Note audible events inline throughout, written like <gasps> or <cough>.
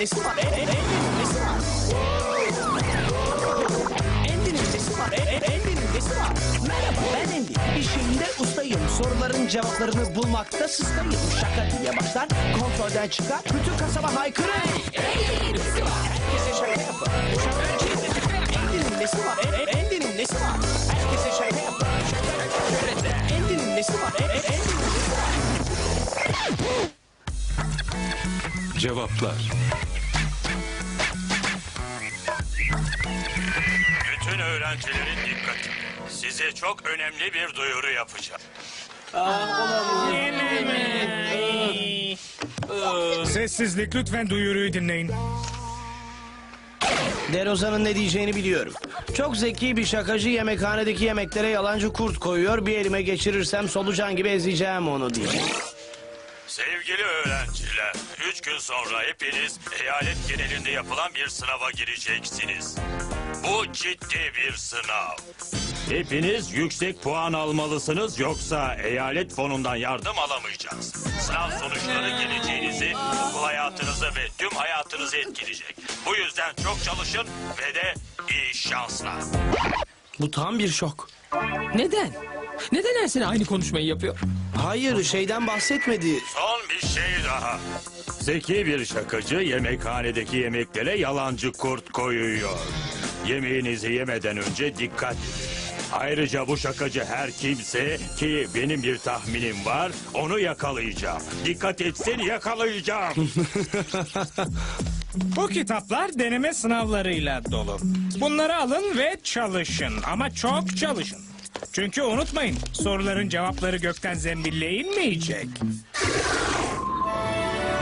nesi var? E, e, Andy'nin nesi var? Andy'nin nesi var? Merhaba ben Andy. İşimde ustayım. Soruların cevaplarını bulmakta sıstayım. Şaka diye başlar. Kontrolden çıkar. Bütün kasaba haykırır. Andy'nin nesi var? Herkese şaka yapın. Şaka Andy'nin nesi var? E, e, Andy'nin nesi var? Herkese şaka yapın. Andy'nin nesi var? E, e, Andy'nin nesi var? Cevaplar. Öğrencilerin dikkati. Size çok önemli bir duyuru yapacağım. Sessizlik lütfen duyuruyu dinleyin. Derozan'ın ne diyeceğini biliyorum. Çok zeki bir şakacı yemekhanedeki yemeklere yalancı kurt koyuyor. Bir elime geçirirsem solucan gibi ezeceğim onu diye. Sevgili öğrenciler, üç gün sonra hepiniz eyalet genelinde yapılan bir sınava gireceksiniz. Bu ciddi bir sınav. Hepiniz yüksek puan almalısınız yoksa eyalet fonundan yardım alamayacağız. Sınav sonuçları geleceğinizi, okul hayatınızı ve tüm hayatınızı etkileyecek. Bu yüzden çok çalışın ve de iyi şanslar. Bu tam bir şok. Neden? Neden her sene aynı konuşmayı yapıyor? Hayır şeyden bahsetmedi. Son bir şey daha. Zeki bir şakacı yemekhanedeki yemeklere yalancı kurt koyuyor. Yemeğinizi yemeden önce dikkat. Ayrıca bu şakacı her kimse ki benim bir tahminim var onu yakalayacağım. Dikkat etsin yakalayacağım. <laughs> Bu kitaplar deneme sınavlarıyla dolu. Bunları alın ve çalışın ama çok çalışın. Çünkü unutmayın soruların cevapları gökten zembille inmeyecek.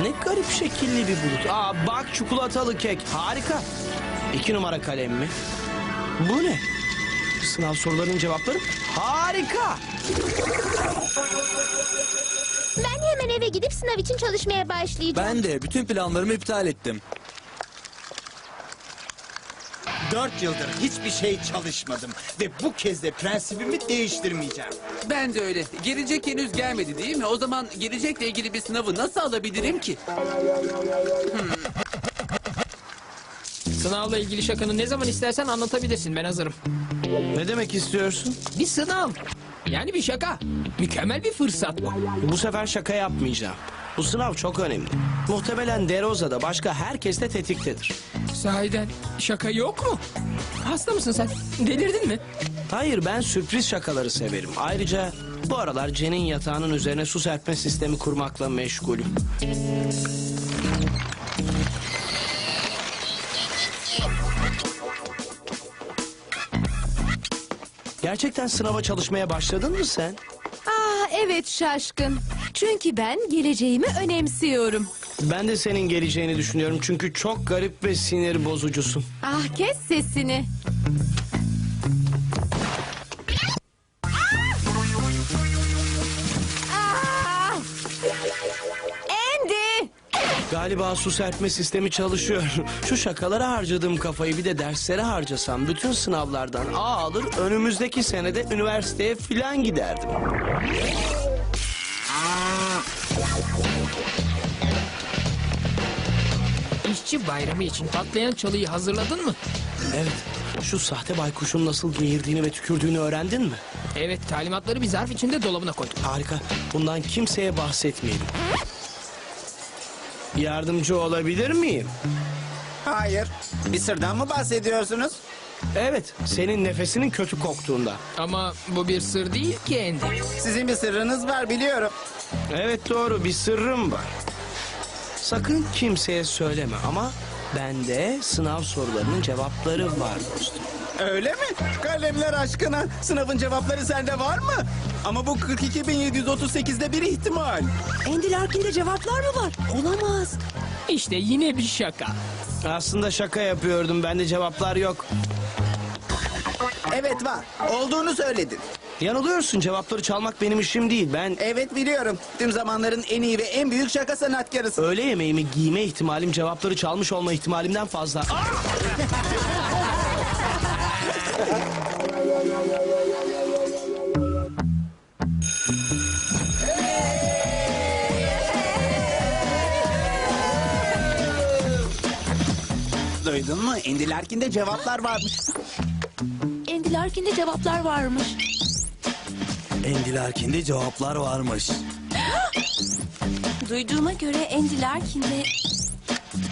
Ne garip şekilli bir bulut. Aa bak çikolatalı kek. Harika. İki numara kalem mi? Bu ne? Sınav sorularının cevapları harika. Ben hemen eve gidip sınav için çalışmaya başlayacağım. Ben de bütün planlarımı iptal ettim. Dört yıldır hiçbir şey çalışmadım ve bu kez de prensibimi değiştirmeyeceğim. Ben de öyle. Gelecek henüz gelmedi değil mi? O zaman gelecekle ilgili bir sınavı nasıl alabilirim ki? Sınavla ilgili şakanı ne zaman istersen anlatabilirsin. Ben hazırım. Ne demek istiyorsun? Bir sınav. Yani bir şaka. Mükemmel bir fırsat bu. Bu sefer şaka yapmayacağım. Bu sınav çok önemli. Muhtemelen Deroza da başka herkes de tetiktedir. Sahiden şaka yok mu? Hasta mısın sen? Delirdin mi? Hayır ben sürpriz şakaları severim. Ayrıca bu aralar Jen'in yatağının üzerine su serpme sistemi kurmakla meşgulüm. Gerçekten sınava çalışmaya başladın mı sen? Ah evet şaşkın. Çünkü ben geleceğimi önemsiyorum. Ben de senin geleceğini düşünüyorum çünkü çok garip ve sinir bozucusun. Ah kes sesini. Galiba su serpme sistemi çalışıyor. <laughs> Şu şakalara harcadığım kafayı bir de derslere harcasam bütün sınavlardan A alır önümüzdeki senede üniversiteye filan giderdim. İşçi bayramı için patlayan çalıyı hazırladın mı? Evet şu sahte baykuşun nasıl geğirdiğini ve tükürdüğünü öğrendin mi? Evet talimatları bir zarf içinde dolabına koydum. Harika bundan kimseye bahsetmeyelim. Yardımcı olabilir miyim? Hayır. Bir sırdan mı bahsediyorsunuz? Evet senin nefesinin kötü koktuğunda. Ama bu bir sır değil ki Andy. Sizin bir sırrınız var biliyorum. Evet doğru bir sırrım var. Sakın kimseye söyleme ama bende sınav sorularının cevapları var dostum. Öyle mi? Kalemler aşkına. Sınavın cevapları sende var mı? Ama bu 42.738'de bir ihtimal. Andy Larkin'de cevaplar mı var? Olamaz. İşte yine bir şaka. Aslında şaka yapıyordum bende cevaplar yok. Evet var. Olduğunu söyledin. Yanılıyorsun cevapları çalmak benim işim değil. Ben Evet biliyorum. Tüm zamanların en iyi ve en büyük şaka sanatkarısın. öğle yemeğimi giyme ihtimalim cevapları çalmış olma ihtimalimden fazla. Ah! <laughs> Duydun mu? Andy Larkin'de cevaplar varmış. Andy Larkin'de cevaplar varmış. Andy Larkin'de cevaplar varmış. <gasps> Duyduğuma göre Andy Larkin'de...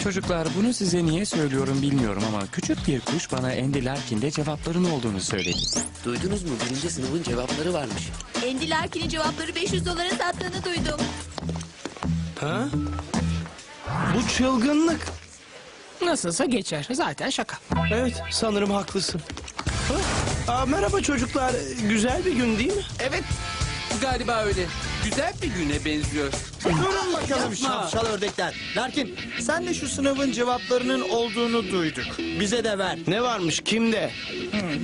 Çocuklar bunu size niye söylüyorum bilmiyorum ama küçük bir kuş bana Andy Larkin'de cevapların olduğunu söyledi. Duydunuz mu? Birinci sınıfın cevapları varmış. Andy Larkin'in cevapları 500 dolara sattığını duydum. Ha? Bu çılgınlık. Nasılsa geçer. Zaten şaka. Evet, sanırım haklısın. Ha? Aa, merhaba çocuklar. Güzel bir gün değil mi? Evet. Galiba öyle. Güzel bir güne benziyor. Durun bakalım şapşal ördekler. Larkin sen de şu sınavın cevaplarının olduğunu duyduk. Bize de ver. Ne varmış, kimde?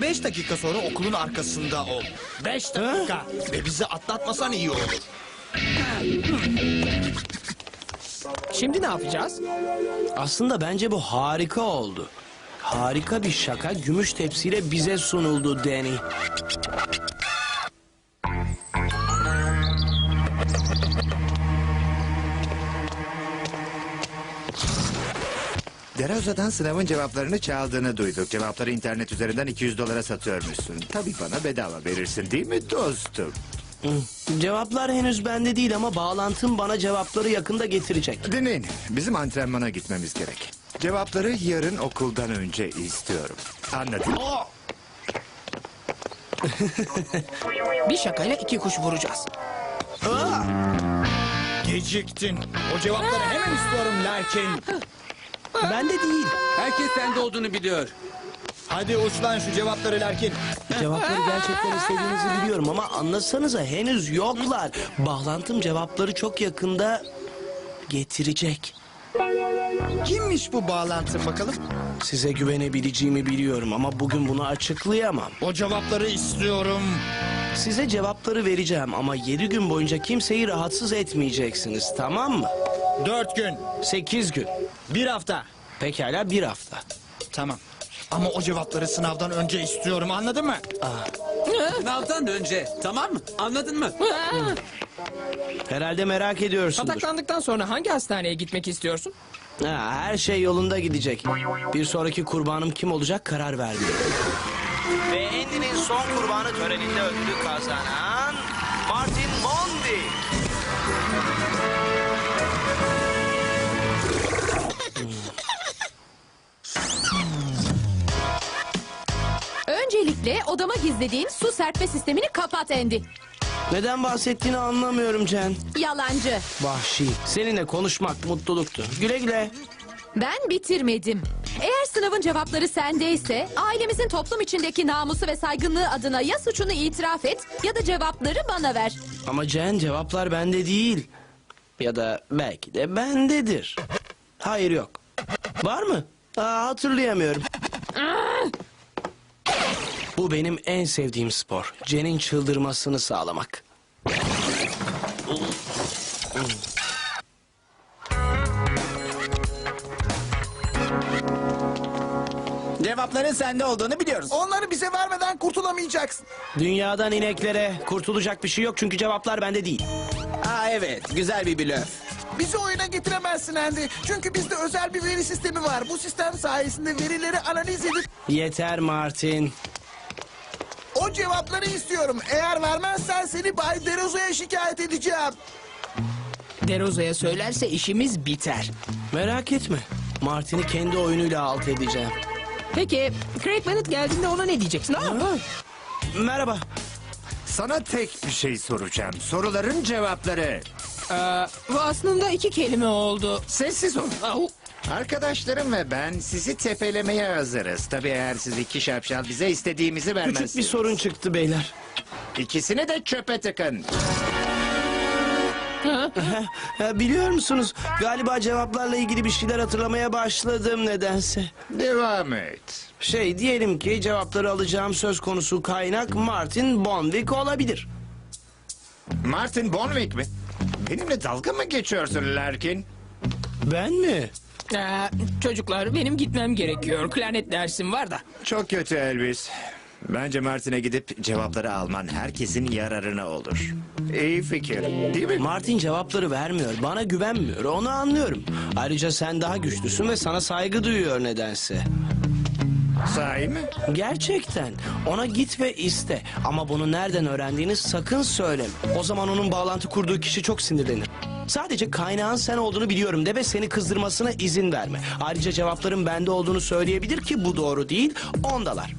Beş dakika sonra okulun arkasında ol. Beş dakika. Ve bizi atlatmasan iyi olur. Şimdi ne yapacağız? Aslında bence bu harika oldu. Harika bir şaka gümüş tepsiyle bize sunuldu Danny. Deraza'dan sınavın cevaplarını çaldığını duyduk. Cevapları internet üzerinden 200 dolara satıyormuşsun. Tabii bana bedava verirsin değil mi dostum? Cevaplar henüz bende değil ama bağlantım bana cevapları yakında getirecek. Dinleyin, bizim antrenmana gitmemiz gerek. Cevapları yarın okuldan önce istiyorum. Anladın? <laughs> Bir şakayla iki kuş vuracağız. Geciktin. O cevapları hemen istiyorum Larkin. Bende değil. Herkes sende olduğunu biliyor. Hadi uç lan şu cevapları Larkin. Cevapları gerçekten istediğinizi <laughs> biliyorum ama anlasanıza henüz yoklar. Bağlantım cevapları çok yakında getirecek. Kimmiş bu bağlantın bakalım? Size güvenebileceğimi biliyorum ama bugün bunu açıklayamam. O cevapları istiyorum. Size cevapları vereceğim ama yedi gün boyunca kimseyi rahatsız etmeyeceksiniz tamam mı? Dört gün. Sekiz gün. Bir hafta. Pekala bir hafta. Tamam. Ama o cevapları sınavdan önce istiyorum anladın mı? Sınavdan önce. Tamam mı? Anladın mı? Herhalde merak ediyorsundur. Pataklandıktan sonra hangi hastaneye gitmek istiyorsun? Ha, her şey yolunda gidecek. Bir sonraki kurbanım kim olacak karar verdim. Ve Andy'nin son kurbanı töreninde ödülü kazanan Öncelikle odama gizlediğin su serpme sistemini kapat Andy. Neden bahsettiğini anlamıyorum Jen. Yalancı. Vahşi. Seninle konuşmak mutluluktu. Güle güle. Ben bitirmedim. Eğer sınavın cevapları sendeyse ailemizin toplum içindeki namusu ve saygınlığı adına ya suçunu itiraf et ya da cevapları bana ver. Ama Jen cevaplar bende değil. Ya da belki de bendedir. Hayır yok. Var mı? Aa, hatırlayamıyorum. Bu benim en sevdiğim spor. Jen'in çıldırmasını sağlamak. Cevapların sende olduğunu biliyoruz. Onları bize vermeden kurtulamayacaksın. Dünyadan ineklere kurtulacak bir şey yok çünkü cevaplar bende değil. Aa evet güzel bir blöf. Bizi oyuna getiremezsin Andy. Çünkü bizde özel bir veri sistemi var. Bu sistem sayesinde verileri analiz edip Yeter Martin. O cevapları istiyorum. Eğer vermezsen seni Bay Deroza'ya şikayet edeceğim. Deroza'ya söylerse işimiz biter. Merak etme. Martin'i kendi oyunuyla alt edeceğim. Peki Craig Bennett geldiğinde ona ne diyeceksin? Ha? Merhaba. Sana tek bir şey soracağım. Soruların cevapları. Ee, bu aslında iki kelime oldu. Sessiz ol. Au. Arkadaşlarım ve ben sizi tepelemeye hazırız. Tabii eğer siz iki şapşal bize istediğimizi vermezsiniz. Küçük bir sorun çıktı beyler. İkisini de çöpe tıkın. <laughs> Ha, biliyor musunuz? Galiba cevaplarla ilgili bir şeyler hatırlamaya başladım nedense. Devam et. Şey diyelim ki cevapları alacağım söz konusu kaynak Martin Bonwick olabilir. Martin Bonwick mi? Benimle dalga mı geçiyorsun Larkin? Ben mi? Ee, çocuklar benim gitmem gerekiyor. Klarnet dersim var da. Çok kötü Elvis. Bence Martin'e gidip cevapları alman herkesin yararına olur. İyi fikir değil mi? Martin cevapları vermiyor. Bana güvenmiyor. Onu anlıyorum. Ayrıca sen daha güçlüsün ve sana saygı duyuyor nedense. Sahi mi? Gerçekten. Ona git ve iste. Ama bunu nereden öğrendiğini sakın söyleme. O zaman onun bağlantı kurduğu kişi çok sinirlenir. Sadece kaynağın sen olduğunu biliyorum de ve seni kızdırmasına izin verme. Ayrıca cevapların bende olduğunu söyleyebilir ki bu doğru değil. Ondalar.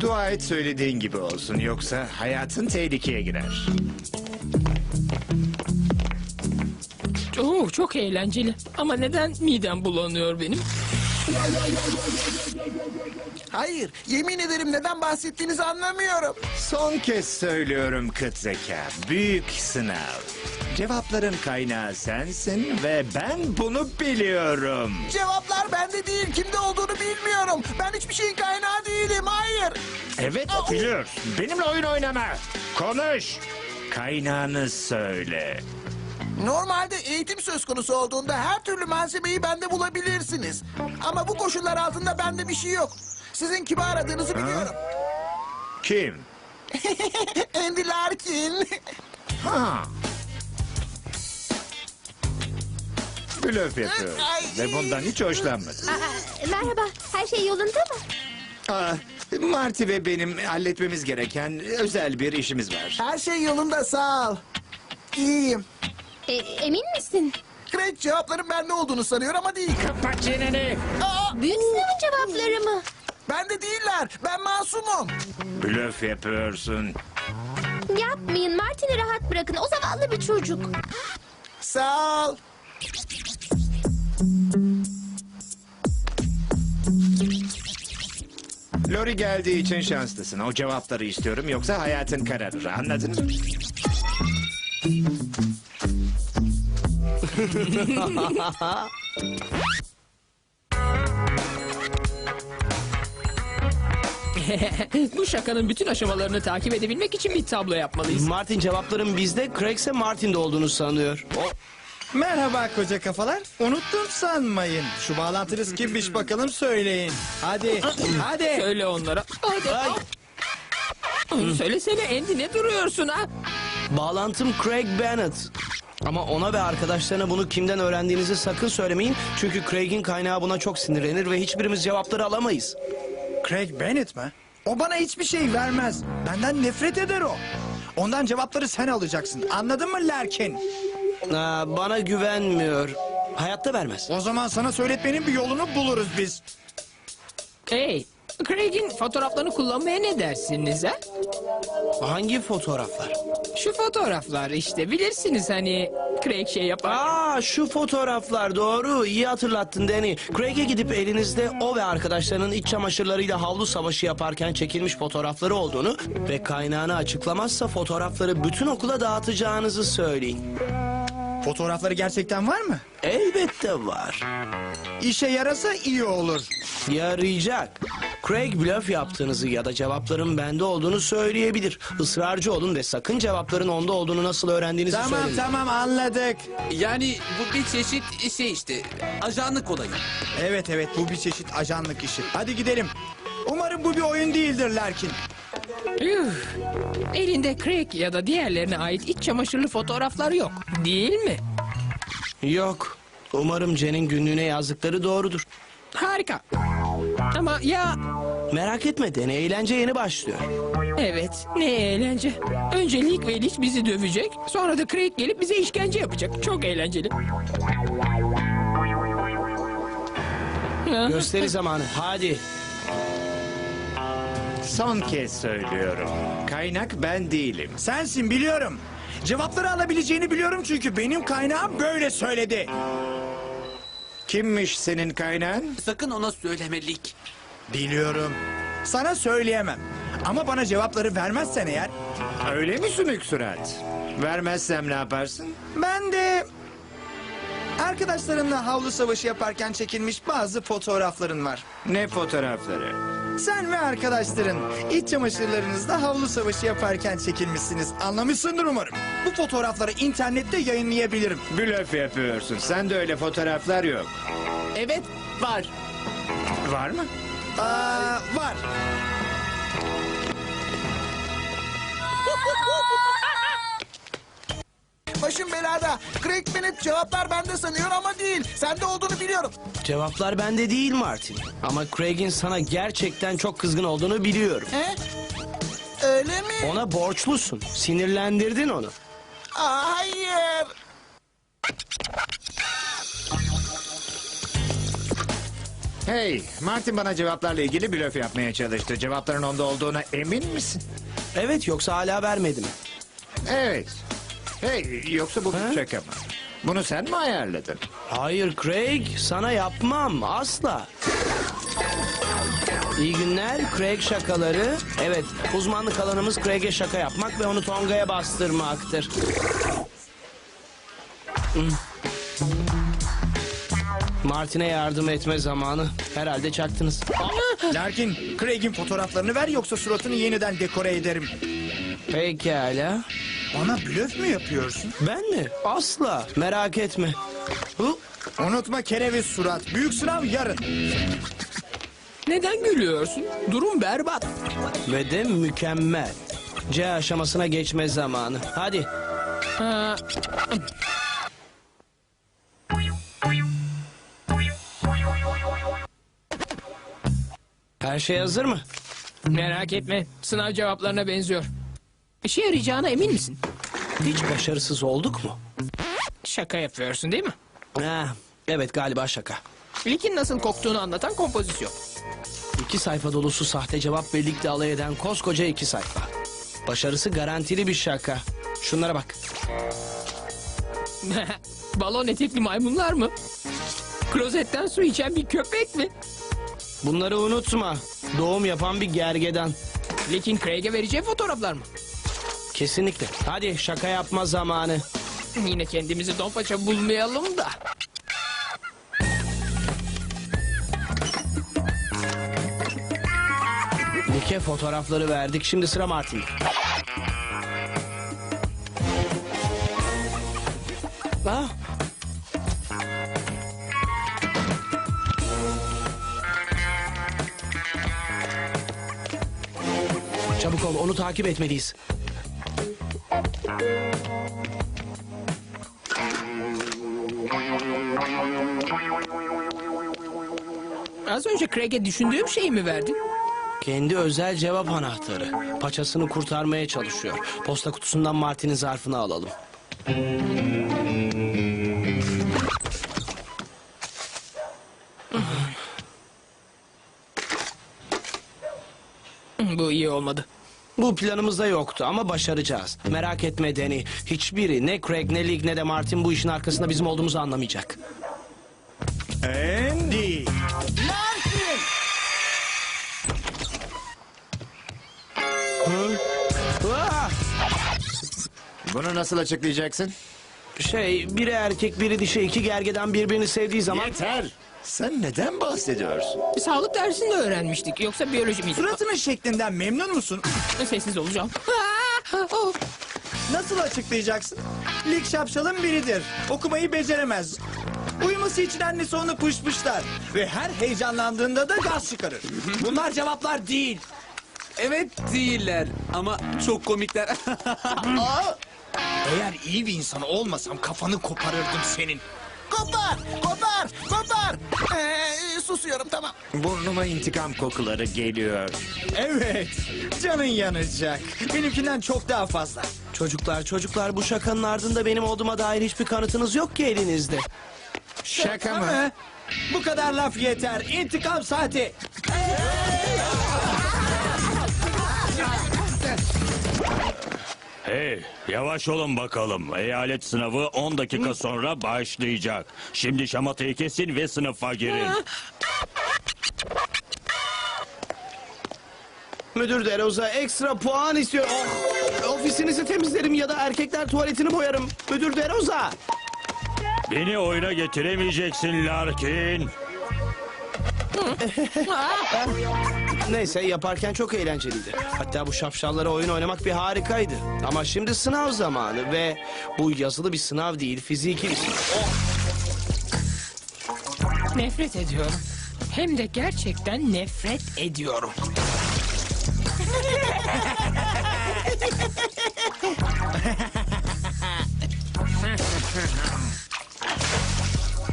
Dua et söylediğin gibi olsun yoksa hayatın tehlikeye girer. Oo, çok eğlenceli. Ama neden midem bulanıyor benim? Hayır, yemin ederim neden bahsettiğinizi anlamıyorum. Son kez söylüyorum kıt zeka. Büyük sınav. Cevapların kaynağı sensin ve ben bunu biliyorum. Cevaplar bende değil, kimde olduğunu bilmiyorum. Ben hiçbir şeyin kaynağı değilim, hayır. Evet biliyorsun. Benimle oyun oynama. Konuş. Kaynağını söyle. Normalde eğitim söz konusu olduğunda her türlü malzemeyi bende bulabilirsiniz. Ama bu koşullar altında bende bir şey yok. Sizin kimi aradığınızı biliyorum. Kim? <laughs> Andy Larkin. Ha. Blöf yapıyor. Ay. Ve bundan hiç hoşlanmadı. Aa, merhaba, her şey yolunda mı? Aa, Marty ve benim halletmemiz gereken özel bir işimiz var. Her şey yolunda sağ ol. İyiyim. E, emin misin? Craig cevapların bende olduğunu sanıyor ama değil. Kapat çeneni. Aa, Büyük sınavın cevapları mı? Bende değiller. Ben masumum. Blöf yapıyorsun. Yapmayın, Martin'i rahat bırakın. O zavallı bir çocuk. Sağ ol. Lori geldiği için şanslısın. O cevapları istiyorum yoksa hayatın kararır. Anladın mı? <laughs> <laughs> Bu şakanın bütün aşamalarını takip edebilmek için bir tablo yapmalıyız. Martin cevapların bizde, Craig ise Martin'de olduğunu sanıyor. O, Merhaba koca kafalar. Unuttum sanmayın. Şu bağlantınız kimmiş bakalım söyleyin. Hadi, hadi. Söyle onlara. Hadi. Ay. Söylesene Andy ne duruyorsun ha? Bağlantım Craig Bennett. Ama ona ve arkadaşlarına bunu kimden öğrendiğinizi sakın söylemeyin. Çünkü Craig'in kaynağı buna çok sinirlenir ve hiçbirimiz cevapları alamayız. Craig Bennett mi? O bana hiçbir şey vermez. Benden nefret eder o. Ondan cevapları sen alacaksın. Anladın mı Lerkin? Aa, bana güvenmiyor. Hayatta vermez. O zaman sana söyletmenin bir yolunu buluruz biz. Hey, Craig'in fotoğraflarını kullanmaya ne dersiniz ha? Hangi fotoğraflar? Şu fotoğraflar işte bilirsiniz hani Craig şey yapar. Aa şu fotoğraflar doğru iyi hatırlattın Danny. Craig'e gidip elinizde o ve arkadaşlarının iç çamaşırlarıyla havlu savaşı yaparken çekilmiş fotoğrafları olduğunu ve kaynağını açıklamazsa fotoğrafları bütün okula dağıtacağınızı söyleyin. Fotoğrafları gerçekten var mı? Elbette var. İşe yarasa iyi olur. Yarayacak. Craig blöf yaptığınızı ya da cevapların bende olduğunu söyleyebilir. Israrcı olun ve sakın cevapların onda olduğunu nasıl öğrendiğinizi Tamam söyleyin. tamam anladık. Yani bu bir çeşit şey işte ajanlık olayı. Evet evet bu bir çeşit ajanlık işi. Hadi gidelim. Umarım bu bir oyun değildir Lerkin. Üf. Elinde Craig ya da diğerlerine ait iç çamaşırlı fotoğraflar yok. Değil mi? Yok. Umarım Jen'in günlüğüne yazdıkları doğrudur. Harika. Ama ya Merak etme Danny eğlence yeni başlıyor. evet ne eğlence. Önce Lig ve Lich bizi dövecek. Sonra da Craig gelip bize işkence yapacak. Çok eğlenceli. Gösteri zamanı. Hadi. Son kez söylüyorum. Kaynak ben değilim. Sensin biliyorum. Cevapları alabileceğini biliyorum çünkü benim kaynağım böyle söyledi. Kimmiş senin kaynağın? Sakın ona söylemelik. Biliyorum. Sana söyleyemem. Ama bana cevapları vermezsen eğer Öyle mi sümük surat? Vermezsem ne yaparsın? ben de arkadaşlarımla havlu savaşı yaparken çekilmiş bazı fotoğrafların var. Ne fotoğrafları? Sen ve arkadaşların iç çamaşırlarınızla havlu savaşı yaparken çekilmişsiniz. Anlamışsındır umarım. Bu fotoğrafları internette yayınlayabilirim. Blöf yapıyorsun. Sen de öyle fotoğraflar yok. Evet var. Var mı? Aa, var. Başım belada. Craig Bennett cevaplar bende sanıyor ama değil. Sende olduğunu biliyorum. Cevaplar bende değil Martin. Ama Craig'in sana gerçekten çok kızgın olduğunu biliyorum. He? Öyle mi? Ona borçlusun. Sinirlendirdin onu. Aa, hayır. Hey, Martin bana cevaplarla ilgili blöf yapmaya çalıştı. Cevapların onda olduğuna emin misin? Evet yoksa hala vermedim. Evet. Hey, yoksa bu bir şaka mı? Bunu sen mi ayarladın? Hayır Craig sana yapmam asla. İyi günler Craig şakaları. Evet uzmanlık alanımız Craig'e şaka yapmak ve onu Tonga'ya bastırmaktır. Hmm. Martin'e yardım etme zamanı. Herhalde çaktınız. Larkin, Craig'in fotoğraflarını ver yoksa suratını yeniden dekore ederim. Pekala. Bana blöf mü yapıyorsun? Ben mi? Asla. Merak etme. Hı? Unutma kereviz surat. Büyük sınav yarın. Neden gülüyorsun? Durum berbat. Ve de mükemmel. C aşamasına geçme zamanı. Hadi. Ha, Her şey hazır mı? merak etme. Sınav cevaplarına benziyor. İşe yarayacağına emin misin? Hiç başarısız olduk mu? Şaka yapıyorsun değil mi? Ha, evet galiba şaka. Likin nasıl koktuğunu anlatan kompozisyon. İki sayfa dolusu sahte cevap birlikte alay eden koskoca iki sayfa. Başarısı garantili bir şaka. Şunlara bak. <laughs> Balon etekli maymunlar mı? Klozetten su içen bir köpek mi? Bunları unutma. Doğum yapan bir gergedan. Likin Craig'e vereceği fotoğraflar mı? Kesinlikle. Hadi şaka yapma zamanı. Yine kendimizi donpaça bulmayalım da. Nike fotoğrafları verdik. Şimdi sıra Martin. Ah. Çabuk ol, onu takip etmeliyiz. Az önce Craig'e düşündüğüm şeyi mi verdin? Kendi özel cevap anahtarı. Paçasını kurtarmaya çalışıyor. Posta kutusundan Martin'in zarfını alalım. Bu iyi olmadı. Bu planımızda yoktu ama başaracağız. Merak etme Danny. Hiçbiri ne Craig ne Lig ne de Martin bu işin arkasında bizim olduğumuzu anlamayacak. Andy. Ah! Bunu nasıl açıklayacaksın? Şey biri erkek biri dişi iki gergeden birbirini sevdiği zaman... Yeter. Sen neden bahsediyorsun? Sağlık dersinde öğrenmiştik. Yoksa biyoloji miydi? Suratının şeklinden memnun musun? Sessiz olacağım. Of. Nasıl açıklayacaksın? Lig şapşalın biridir. Okumayı beceremez. Uyuması için annesi onu pışpışlar. Ve her heyecanlandığında da gaz çıkarır. Bunlar cevaplar değil. Evet değiller ama çok komikler. <laughs> Eğer iyi bir insan olmasam kafanı koparırdım senin. Kopar, kopar, kopar. Ee, susuyorum tamam. Burnuma intikam kokuları geliyor. Evet, canın yanacak. Benimkinden çok daha fazla. Çocuklar çocuklar bu şakanın ardında benim olduğuma dair hiçbir kanıtınız yok ki elinizde. Şaka mı? Bu kadar laf yeter. İntikam saati. Hey, yavaş olun bakalım. Eyalet sınavı 10 dakika sonra başlayacak. Şimdi şamatayı kesin ve sınıfa girin. Müdür Deroza ekstra puan istiyor. Oh, ofisinizi temizlerim ya da erkekler tuvaletini boyarım. Müdür Deroza. Beni oyuna getiremeyeceksin Larkin. Neyse yaparken çok eğlenceliydi. Hatta bu şapşallara oyun oynamak bir harikaydı. Ama şimdi sınav zamanı ve bu yazılı bir sınav değil fiziki bir sınav. Nefret ediyorum. Hem de gerçekten nefret ediyorum. <laughs>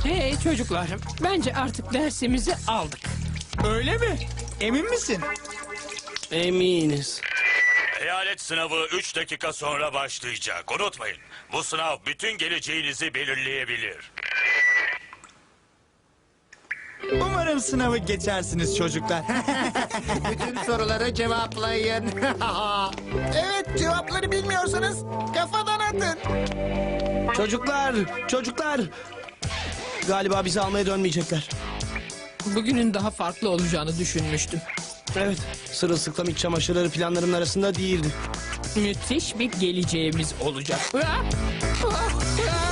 Hey çocuklar, bence artık dersimizi aldık. Öyle mi? Emin misin? Eminiz. Eyalet sınavı 3 dakika sonra başlayacak. Unutmayın. Bu sınav bütün geleceğinizi belirleyebilir. Umarım sınavı geçersiniz çocuklar. <laughs> Bütün soruları cevaplayın. <laughs> Evet cevapları bilmiyorsanız kafadan atın. Çocuklar, çocuklar. Galiba bizi almaya dönmeyecekler. Bugünün daha farklı olacağını düşünmüştüm. Evet, sırılsıklam iç çamaşırları planlarımın arasında değildi. Müthiş bir geleceğimiz olacak. Ah! Ah! Ah!